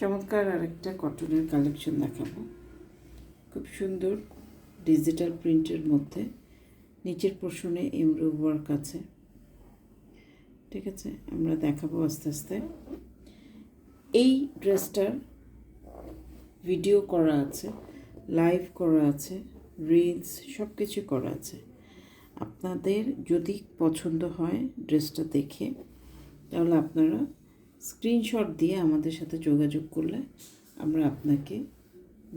চমৎকার আরেকটা কটনের কালেকশন দেখাবো। খুব সুন্দর ডিজিটাল প্রিন্টের মধ্যে নিচের পোর্শনে এমব্রো ওয়ার্ক আছে। ঠিক আছে, আমরা দেখাবো আস্তে আস্তে। এই ড্রেসটার ভিডিও করা আছে লাইভ করা আছে রিলস সব কিছু করা আছে। আপনাদের যদি পছন্দ হয় ড্রেসটা দেখে, তাহলে আপনারা স্ক্রিনশট দিয়ে আমাদের সাথে যোগাযোগ করলে আমরা আপনাকে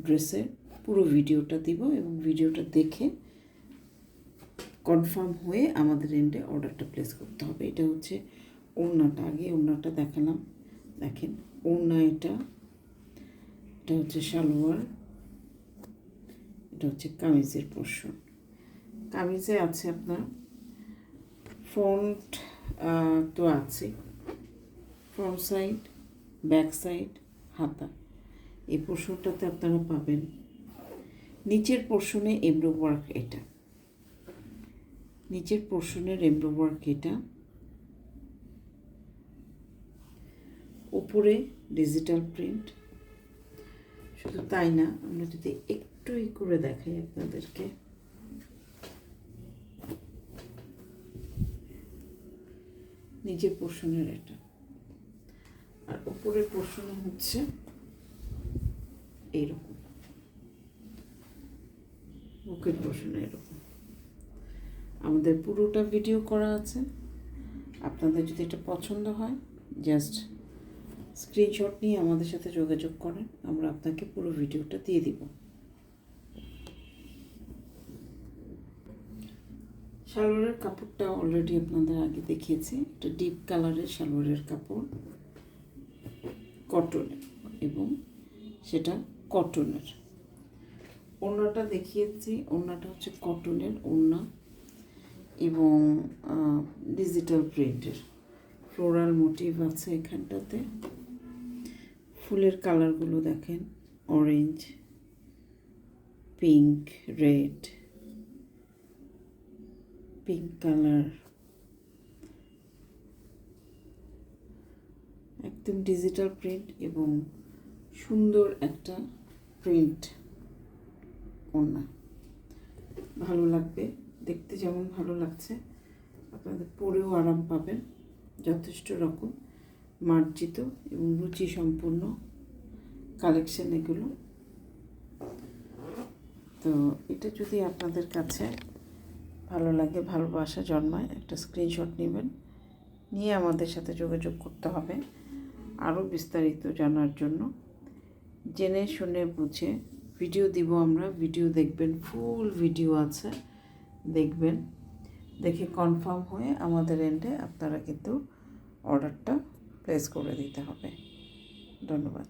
ড্রেসের পুরো ভিডিওটা দিব এবং ভিডিওটা দেখে কনফার্ম হয়ে আমাদের এন্ডে অর্ডারটা প্লেস করতে হবে। এটা হচ্ছে ওড়নাটা। আগে ওড়নাটা দেখালাম। দেখেন, ওড়না এটা। এটা হচ্ছে সালোয়ার। এটা হচ্ছে কামিজের পোর্শন। কামিজে আছে আপনার ফ্রন্ট তো আছে। ফ্রন্ট সাইড ব্যাক সাইড হাতা। এই পোর্শনটাতে আপনারা পাবেন। নিচের পোর্শনে এমব্রো ওয়ার্ক এটা। নিচের পোর্শনের এমব্রো ওয়ার্ক এটা। উপরে ডিজিটাল প্রিন্ট শুধু তাই না, আমরা যদি একটু ই করে দেখাই আপনাদেরকে। নিজের পোর্শনের এটা। উপরের পোর্শনে হচ্ছে এরকম। বুকের পোর্শনে এরকম। আমাদের পুরোটা ভিডিও করা আছে। আপনাদের যদি এটা পছন্দ হয় জাস্ট স্ক্রিনশট নিয়ে আমাদের সাথে যোগাযোগ করেন, আমরা আপনাকে পুরো ভিডিওটা দিয়ে দিব। সালোয়ারের কাপড়টা অলরেডি আপনাদের আগে দেখিয়েছি। এটা ডিপ কালারের সালোয়ারের কাপড়। কটনের এবং সেটা কটনের। ওড়নাটা দেখিয়েছি, ওড়নাটা হচ্ছে কটনের ওড়না এবং ডিজিটাল প্রিন্টের ফ্লোরাল মোটিভ আছে এখানটাতে। ফুলের কালারগুলো দেখেন orange pink red pink colour একদম ডিজিটাল প্রিন্ট এবং সুন্দর একটা প্রিন্ট ওড়না ভালো লাগবে, দেখতে যেমন ভালো লাগছে। আপনাদের পরেও আরাম পাবেন, যথেষ্ট রকম মার্জিত এবং রুচি সম্পূর্ণ কালেকশন এগুলো। তো এটা যদি আপনাদের কাছে ভালো লাগে, ভালোবাসা জন্মায়, একটা স্ক্রিনশট নেবেন, নিয়ে আমাদের সাথে যোগাযোগ করতে হবে। আরও বিস্তারিত জানার জন্য। জেনে শুনে বুঝে ভিডিও দিব আমরা। ভিডিও দেখবেন, ফুল ভিডিও আছে, দেখবেন। দেখে কনফার্ম হয়ে আমাদের এন্ডে আপনারা কিন্তু অর্ডারটা প্লেস করে দিতে হবে। ধন্যবাদ।